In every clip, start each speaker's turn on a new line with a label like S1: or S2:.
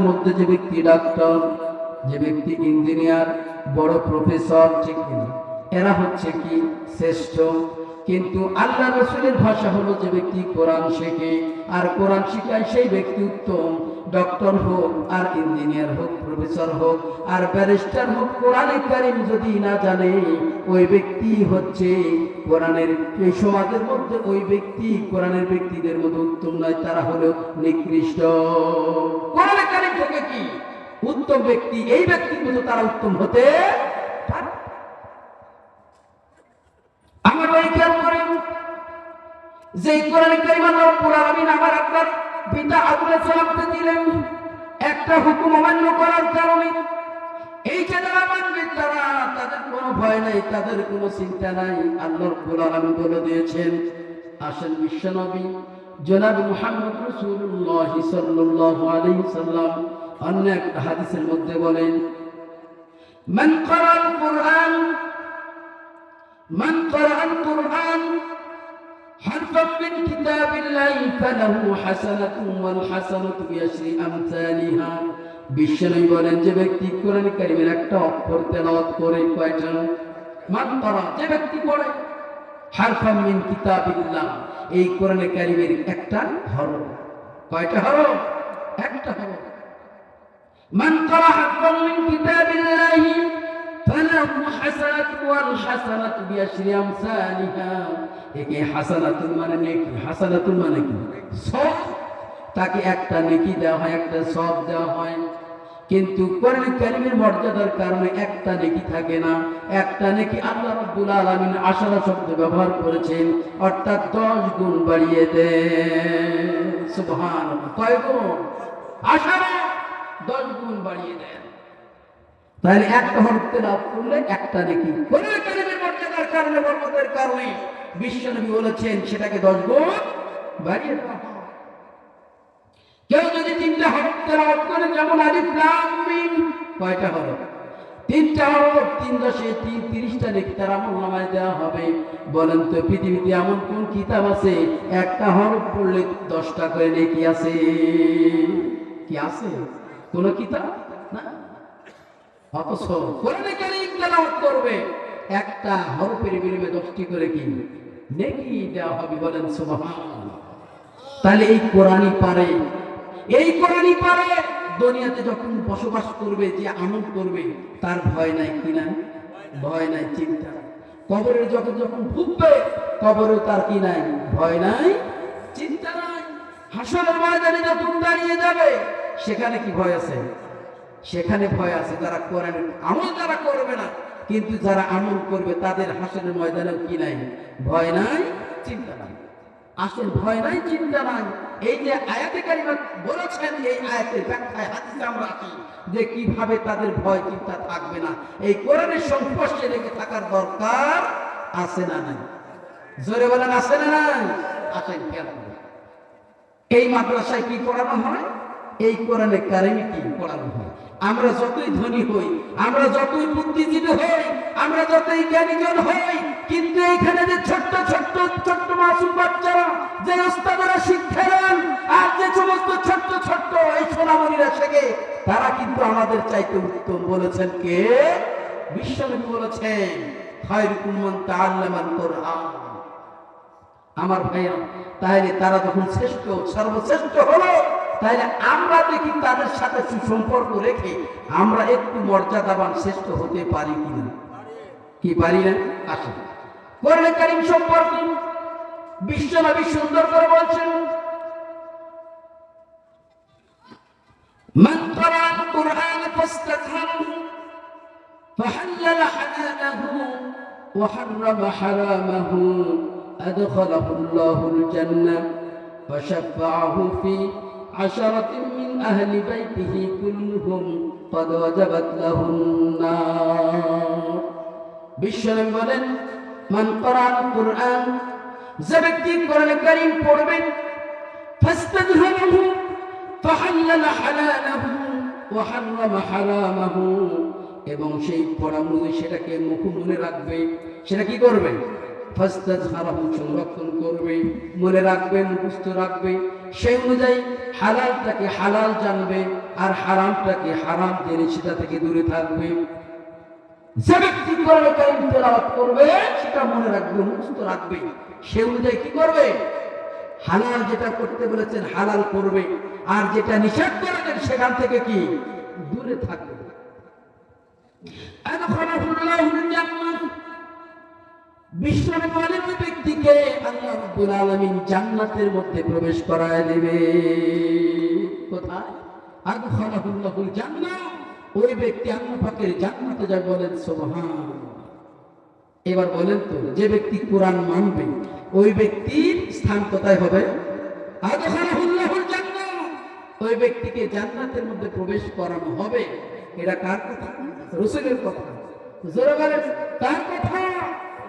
S1: মধ্যে যে ব্যক্তি ডাক্তার যে ব্যক্তি ইঞ্জিনিয়ার বড় প্রফেসর ঠিক এরা হচ্ছে কি শ্রেষ্ঠ। কিন্তু আল্লাহ ভাষা হলো যে ব্যক্তি কোরআন শেখে, আর কোরআন শিখায় সেই ব্যক্তি উত্তম। ডক্টর হোক, আর ইঞ্জিনিয়ার হোক, প্রফেসর হোক, আর ব্যারিস্টার হোক, কোরআনে কারিম যদি না জানে, ওই ব্যক্তি হচ্ছে কোরআনের, এই সমাজের মধ্যে ওই ব্যক্তি কোরআনের ব্যক্তিদের মধ্যে উত্তম নয়, তারা হলো নিকৃষ্ট। কোরআনে কারিম থেকে কি? উত্তম ব্যক্তি, এই ব্যক্তির মতো তারা উত্তম হতে আমার ভাই খেয়াল করেন যে কোরআন কারিম আল্লাহ আলামিন আমার আপনার পিতা আগুনে চলতে দিলেন, একটা হুকুম অমান্য করার কারণে। এই যে তারা তাদের কোনো ভয় নাই, তাদের কোনো চিন্তা নাই। আল্লাহ রব্বুল আলামিন বলে দিয়েছেন, আসেন বিশ্বনবী, জনাব মুহাম্মদ সাল্লাম অন্য এক হাদিসের মধ্যে বলেন, মান ক্বারা আল কুরআন حرفا من كتاب الله فله حسنة والحسنة بعشر أمثالها বিশ্বনবী বলেন যে ব্যক্তি কোরআন কারিমের একটা অক্ষর তেলাওয়াত করে কয়টা মান করা যে ব্যক্তি পড়ে হারফাম মিন কিতাবিল্লাহ এই কোরআন কারিমের একটা হরফ কয়টা হরফ একটা হরফ من قرأ حرفا من كتاب মানে মানে একটা নেকি মর্যাদার কারণে একটা নেকি থাকে না। একটা নেকি আল্লাহ রাব্বুল আলমিন আশারা শব্দ ব্যবহার করেছেন। অর্থাৎ 10 গুণ বাড়িয়ে দেয় কয়েক গুণ? আশারা 10 গুণ বাড়িয়ে দেয় তাহলে একটা হরফ তেলাওয়াত করলে একটা নেকি। মর্যাদার কারণে কারণে বলেছেন, সেটাকে 10 গুণ বাড়িয়ে দেওয়া কেউ যদি তিনটা করে, যেমন আলিফ কয়টা তিনটা হরফ, তিন দশে তিন, তিরিশটা নেকি তার দেওয়া হবে। বলেন তো, পৃথিবীতে এমন কোন কিতাব আছে? একটা হরফ পড়লে দশটা করে নেকি আছে। কি আছে? কোন কিতাব? না? অথচ কোরআনে তেলাওয়াত করবে। একটা হরফের করে কি? নেকি দেওয়া হবে বলেন সুবহানাল্লাহ। তাহলে এই কোরআনই পারে। এই কোরআনই পারে। দুনিয়াতে যখন বসবাস করবে, যে করবে, তার ভয় নাই কি নাই? ভয় নাই, চিন্তা কবরের যখন যখন ঢুকবে কবরে তার কি নাই? ভয় নাই, চিন্তা নাই। হাসরের ময়দানে যখন দাঁড়িয়ে যাবে, সেখানে কি ভয় আছে? সেখানে ভয় আছে, যারা কোরআন আমল যারা করবে না, কিন্তু যারা আমল করবে, তাদের হাসরের ময়দানে কি নাই? ভয় নাই, চিন্তা নাই। আসল ভয় নাই, চিন্তা নাই। এই যে আয়াতে কারিমা বলেছেন, এই আয়াতের ব্যাখ্যায়, হাদিসে আমরা আছি যে কীভাবে তাদের ভয় চিন্তা থাকবে না। এই কোরআনের সংস্পর্শে রেখে থাকার দরকার আছে না নাই? জোরে বলেন, আছে না নাই? খেয়াল করুন। এই মাদ্রাসায় কি পড়ানো হয়? এই কোরআনে কারিমে কি পড়ানো হয়? আমরা যতই ধনী হই, আমরা যতই বুদ্ধিজীবী হই, আমরা যতই জ্ঞানীজন হই, কিন্তু এখানে যে ছোট্ট ছোট্ট ছোট্ট মাসুম বাচ্চারা, যে ওস্তাদেরা শিক্ষা দেন, আর যে সমস্ত ছোট্ট ছোট্ট এই সোনামণিরা শেখে, তারা কিন্তু আমাদের চাইতে উত্তম বলেছেন কে? বিশ্বনবী বলেছেন, খায়রুকুম মান তাআল্লামাল কোরআন আমার ভাইয়া তাহলে তারা যখন শ্রেষ্ঠ, সর্বশ্রেষ্ঠ হলো তাহলে আমরা দেখি তাদের সাথে সুসম্পর্ক রেখে আমরা একটু মর্যাদাবান শ্রেষ্ঠ হতে পারি কিনা কি পারি না আসুন কোরআন কারিম সম্পর্কে বিশ্বনবী সুন্দর করে বলছেন من قرأ القرآن فاستظهره فحلل حلاله وحرم حرامه أدخله الله الجنة وشفعه في عشرة من أهل بيته كلهم قد وجبت له النار বিশ্বনবী বলেন মান কোরআন কোরআন যে ব্যক্তি কোরআন কারীম পড়বেন ফাস্তাজহারাহু ফাহাল্লালা হালালাহু ওয়া হাররামা হারামাহু এবং সেই পড়া অনুযায়ী সেটাকে মুখ মনে রাখবে সেটা কি করবে ফাস্তাজহারাহু সংরক্ষণ করবে মনে রাখবে মুখস্থ রাখবে সেই অনুযায়ী হালালটাকে হালাল জানবে আর হারামটাকে হারাম জেনে সেটা থেকে দূরে থাকবে। যে ব্যক্তি করবে, সেটা মনে রাখবে, মুখস্থ রাখবে। সে অনুযায়ী কি করবে? হালাল যেটা করতে বলেছেন, হালাল করবে। আর যেটা নিষেধ করেছেন, সেখান থেকে কি? দূরে থাকবে। ব্যক্তিকে জান্নাতের মধ্যে প্রবেশ করায় দেবে। কোথায়? ওই ব্যক্তি আল্লাহ জান্নাতে যায় বলেন এবার বলেন তো, যে ব্যক্তি কোরআন মানবে, ওই ব্যক্তির স্থান কোথায় হবে? ওই ব্যক্তিকে জান্নাতের মধ্যে প্রবেশ করানো হবে। এটা কার কথা? রসুলের কথা?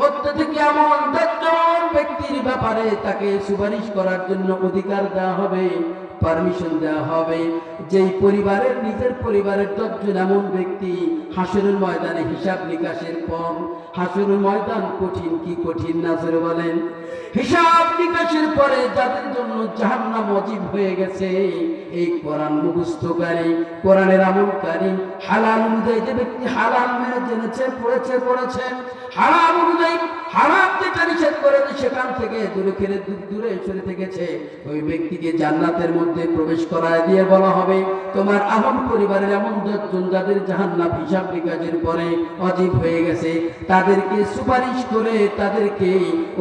S1: মধ্যে থেকে এমন দশজন ব্যক্তির ব্যাপারে তাকে সুপারিশ করার জন্য অধিকার দেওয়া হবে। পারমিশন দেওয়া হবে। যেই পরিবারের, নিজের পরিবারের দশজন এমন ব্যক্তি হাসরের ময়দানে হিসাব নিকাশের পর, হাসরের ময়দান কঠিন কি কঠিন না জোরে বলেন। হিসাব নিকাশের পরে যাদের জন্য জাহান্নাম অজীব হয়ে গেছে, এই কোরআন মুখস্থকারী কোরআনের আমলকারী হালাল অনুযায়ী যে ব্যক্তি হালাল মেনে জেনেছে পড়েছে পড়েছে হারাম অনুযায়ী হারাম যেটা নিষেধ করেছে, সেখান থেকে দূরে ফিরে দূর সরে থেকেছে ওই ব্যক্তিকে জান্নাতের মধ্যে প্রবেশ করায় দিয়ে বলা হবে, তোমার আমল পরিবারের এমন দশজন যাদের জাহান্নাম হিসাব নিকাশের পরে অজীব হয়ে গেছে, তাদেরকে সুপারিশ করে তাদেরকে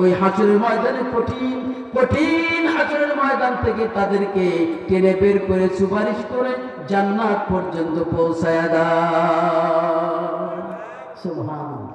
S1: ওই হাসরের ময়দানে কঠিন কঠিন হাসরের ময়দান থেকে তাদেরকে টেনে বের করে সুপারিশ করে জান্নাত পর্যন্ত পৌঁছায় দেয় সুবহানাল্লাহ।